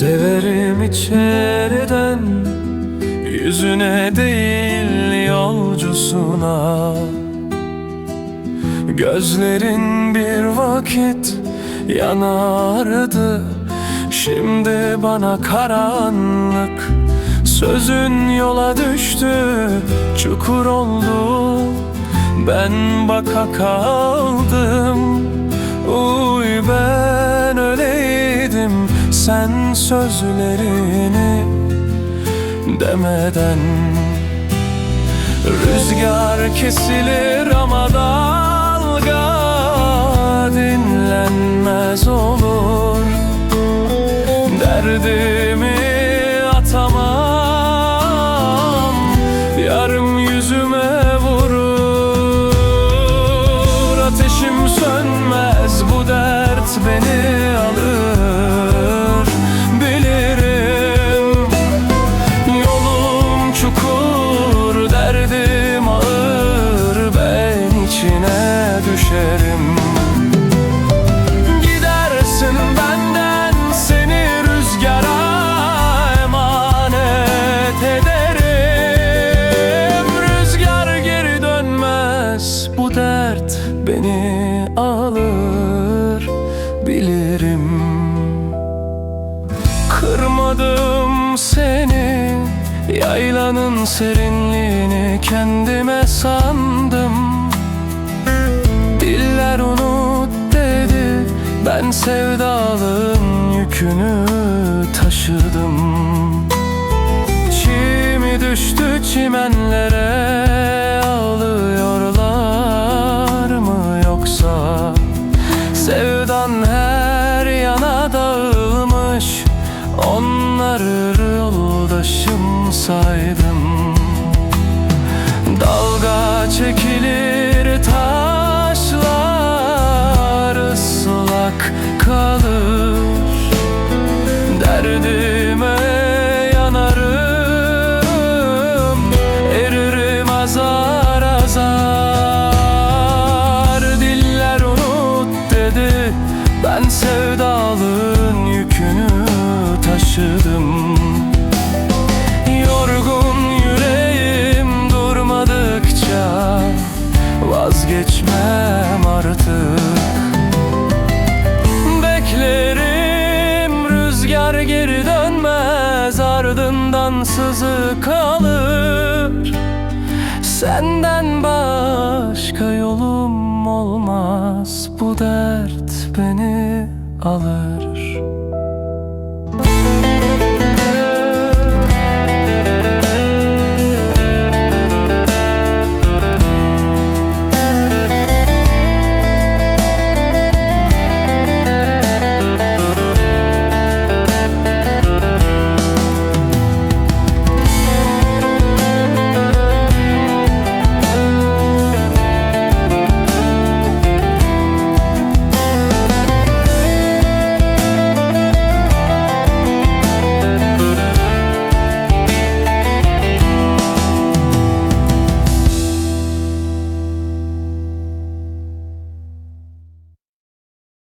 pencereden Yüzüne değil yolcusuna. Gözlerin bir vakit yanardı Şimdi bana karanlık. Sözün yola düştü Çukur oldu Ben baka kaldım Sen sözlerini demeden Rüzgar kesilir ama dalga dinlenmez olur. Derdimi atamam Yarım yüzüme vurur. Ateşim sönmez bu dert beni Kırmadım seni Yaylanın serinliğini kendime sandım. Diller unut dedi Ben sevdalığın yükünü taşıdım. Çimi düştü çimenlere yoldaşım saydım Dalga çekilir Ardından sızı kalır. Senden başka yolum olmaz. Bu dert beni alır